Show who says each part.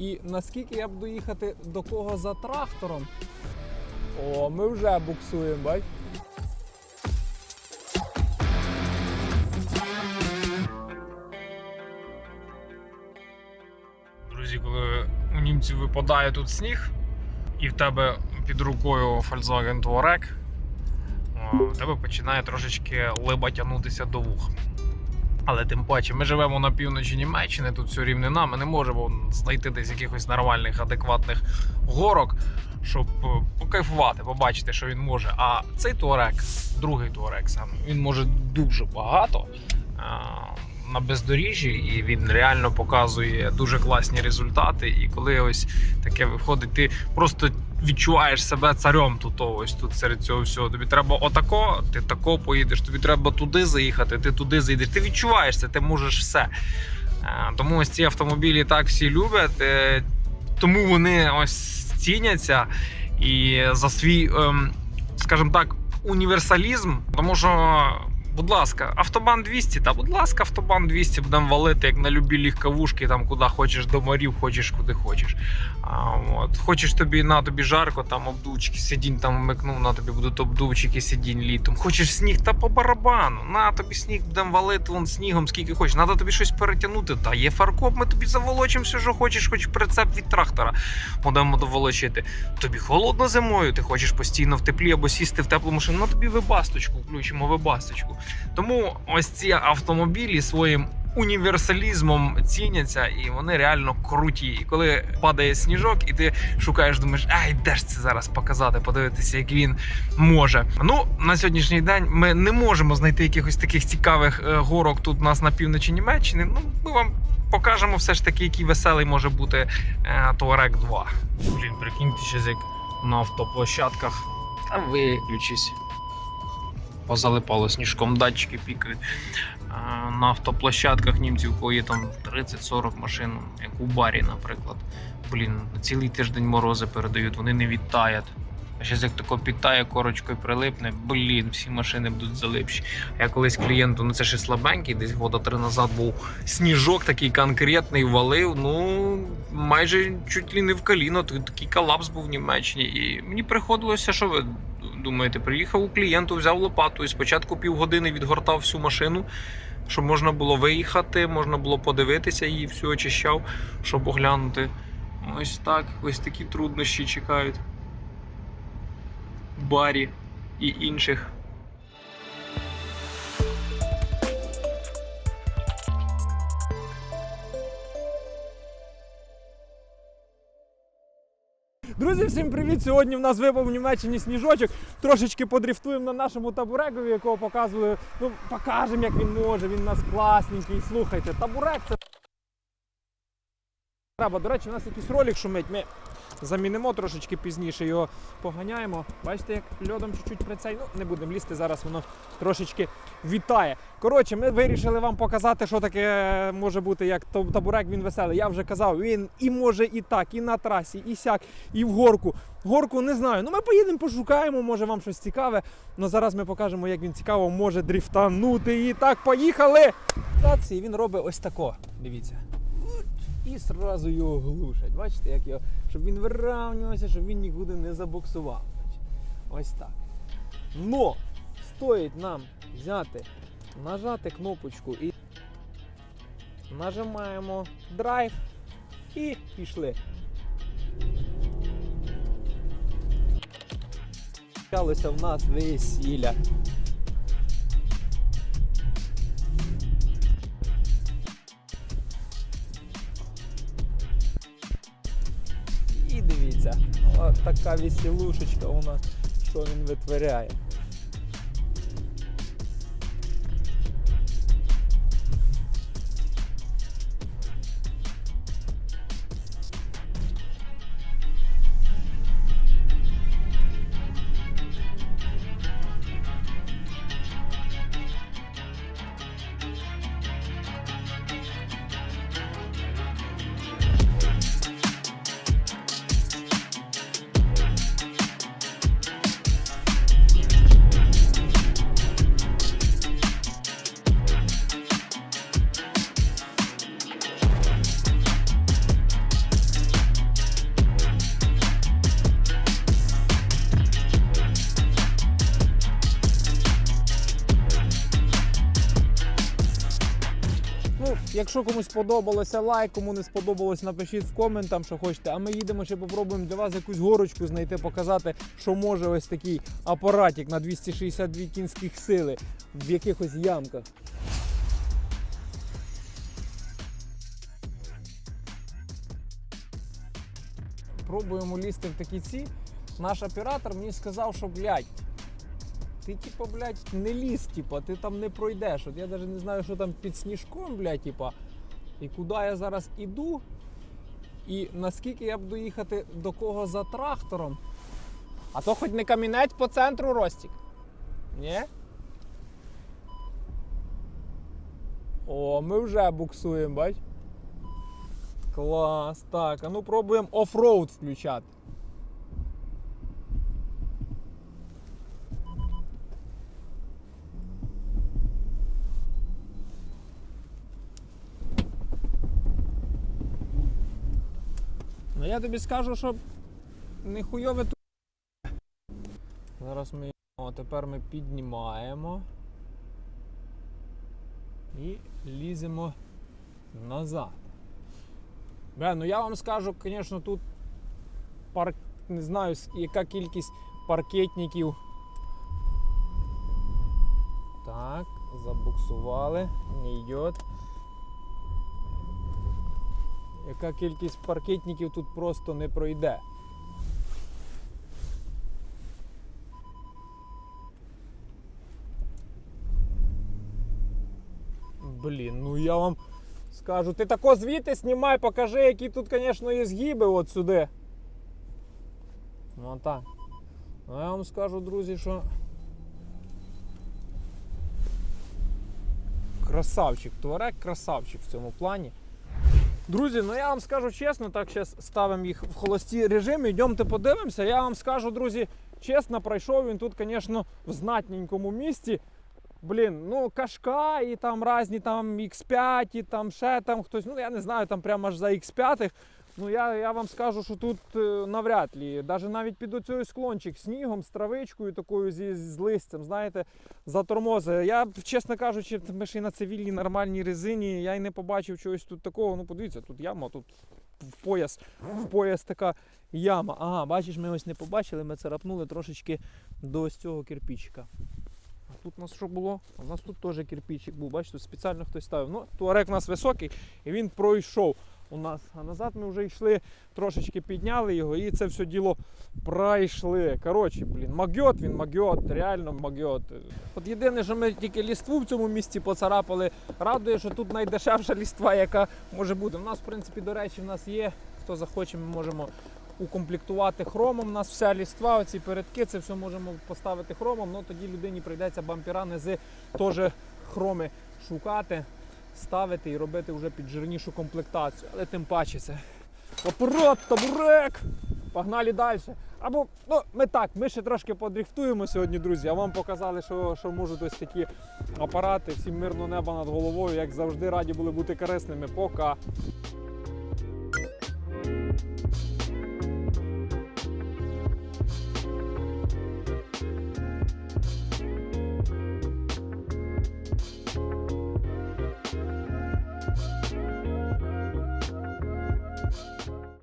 Speaker 1: І наскільки я буду їхати до кого за трактором? О, ми вже буксуємо, бать. Друзі, коли у німців випадає тут сніг, і в тебе під рукою Volkswagen Touareg, в тебе починає трошечки либа тягнутися до вух. Але тим паче, ми живемо на півночі Німеччини, тут все рівнина, ми не можемо знайти десь якихось нормальних, адекватних горок, щоб е, покайфувати, побачити, що він може. А цей Touareg, другий сам, він може дуже багато. а, На бездоріжжі, і він реально показує дуже класні результати. І коли ось таке виходить, ти просто відчуваєш себе царем тут, ось тут серед цього всього. Тобі треба отако, ти тако поїдеш, тобі треба туди заїхати, ти туди заїдеш. Ти відчуваєш це, ти можеш все. Е, Тому ось ці автомобілі так всі люблять, е, тому вони ось ціняться і за свій, ем, скажімо так, універсалізм, тому що. Будь ласка, автобан 200, та будь ласка, автобан 200 будемо валити, як на любі легковушки, там куди хочеш до морів, хочеш куди хочеш. А, от. Хочеш тобі на тобі жарко, там обдувчики сидінь там вмикнув, на тобі будуть обдувчики сидінь літом. Хочеш сніг, та по барабану. На тобі сніг будемо валити вон снігом, скільки хочеш. Надо тобі щось перетягнути. Та є фаркоп, ми тобі заволочимо все, що хочеш, хоч прицеп від трактора будемо доволочити. Тобі холодно зимою, ти хочеш постійно в теплі або сісти в теплу машину. На тобі вибасточку, включимо вибасточку. Тому ось ці автомобілі своїм універсалізмом ціняться, і вони реально круті. І коли падає сніжок, і ти шукаєш, думаєш, ай, де ж це зараз показати, подивитися, як він може. Ну на сьогоднішній день ми не можемо знайти якихось таких цікавих е, горок тут у нас на півночі Німеччини. Ну ми вам. Покажемо все ж таки, який веселий може бути е, Touareg 2. Блін, прикиньте, щось як на автоплощадках. Та виключись позалипало сніжком, датчики пікають. На автоплощадках німців, коли є там 30-40 машин, як у барі, наприклад. Блін, цілий тиждень морози передають, вони не відтаять. А ще як тако підтає корочкою прилипне, блін, всі машини будуть залипші. Я колись клієнту, ну це ще слабенький, десь года три назад був сніжок такий конкретний, валив. Ну майже чуть ли не в коліно. Такий колапс був в Німеччині. І мені приходилося, що ви думаєте, приїхав у клієнту, взяв лопату і спочатку півгодини відгортав всю машину, щоб можна було виїхати, можна було подивитися її, всю очищав, щоб оглянути. Ось так, ось такі труднощі чекають. Барі і інших. Друзі, всім привіт! Сьогодні в нас випав в Німеччині сніжочок. Трошечки подрифтуємо на нашому табурекові, якого показували. Ну, покажемо, як він може. Він у нас класненький. Слухайте, табурек це. Треба. До речі, у нас якийсь ролик шумить. Ми замінимо трошечки пізніше, його поганяємо. Бачите, як льодом чуть-чуть прицей. Ну, не будемо лізти, зараз воно трошечки вітає. Коротше, ми вирішили вам показати, що таке може бути, як таб- табурек він веселий. Я вже казав, він і може і так, і на трасі, і сяк, і в горку. Горку не знаю. Ну ми поїдемо, пошукаємо, може вам щось цікаве. Ну зараз ми покажемо, як він цікаво може дрифтанути. І так, поїхали! І він робить ось тако. Дивіться. І одразу його глушать. Бачите, як його, щоб він вирівнювався, щоб він нікуди не забоксував. Ось так. Но стоїть нам взяти, нажати кнопочку і нажимаємо драйв і пішли. Почалося в нас весілля. Дивіться, от така веселушечка у нас, що він витворяє.
Speaker 2: Якщо комусь сподобалося, лайк, кому не сподобалось, напишіть в коментам, що хочете. А ми їдемо ще попробуємо для вас якусь горочку знайти, показати, що може ось такий апаратик на 262 кінських сили в якихось ямках. Пробуємо лізти в такі ці. Наш оператор мені сказав, що блядь, ти типа, блядь, не ліз, типа, ти там не пройдеш. От я навіть не знаю, що там під сніжком, блядь, типа, і куди я зараз іду, і наскільки я буду їхати до кого за трактором. А то хоч не камінець по центру Ростік. Ні? О, ми вже буксуємо, бач? Клас. Так, а ну пробуємо офроуд включати. Ну я тобі скажу, що не хуйове тут. Зараз ми. О, тепер ми піднімаємо. І ліземо назад. Бля, ну я вам скажу, звісно, тут парк... не знаю, яка кількість паркетників. Так, забуксували, не йде. Яка кількість паркетників тут просто не пройде. Блін, ну я вам скажу. Ти тако звідти знімай, покажи, які тут, звісно, є згиби от сюди. Ну так. Ну я вам скажу, друзі, що. Красавчик, Туарек красавчик в цьому плані. Друзі, ну я вам скажу чесно, так зараз ставимо їх в холості режимі, йдемте подивимося. Я вам скажу, друзі, чесно, пройшов він тут, звісно, в знатненькому місті. Блін, ну кашка і там різні там X5, і там ще там хтось, ну я не знаю, там прямо аж за X5. Ну я, я вам скажу, що тут е, навряд ли. Даже навіть під оцей склончик снігом, з травичкою такою зі, з листям, знаєте, затормозить. Я, чесно кажучи, ми ще й на цивільній нормальній резині, я й не побачив чогось тут такого. Ну подивіться, тут яма, тут в пояс, в пояс така яма. Ага, бачиш, ми ось не побачили, ми царапнули трошечки до ось цього кирпичика. А тут у нас що було? У нас тут теж кирпичик був, бачите, тут спеціально хтось ставив. Ну, туарек у нас високий і він пройшов у нас. А назад ми вже йшли, трошечки підняли його і це все діло пройшли. Коротше, блін, магьот він, магьот, реально магьот. От єдине, що ми тільки ліству в цьому місці поцарапали, радує, що тут найдешевша ліства, яка може бути. У нас, в принципі, до речі, в нас є. Хто захоче, ми можемо укомплектувати хромом. У нас вся ліства, оці передки, це все можемо поставити хромом. Ну тоді людині прийдеться бампера низи теж хроми шукати, ставити і робити вже під жирнішу комплектацію. Але тим паче це апарат, табурек. Погнали далі. Або ну, ми так, ми ще трошки подріфтуємо сьогодні, друзі. А вам показали, що, що можуть ось такі апарати. Всім мирного неба над головою, як завжди, раді були бути корисними. Пока.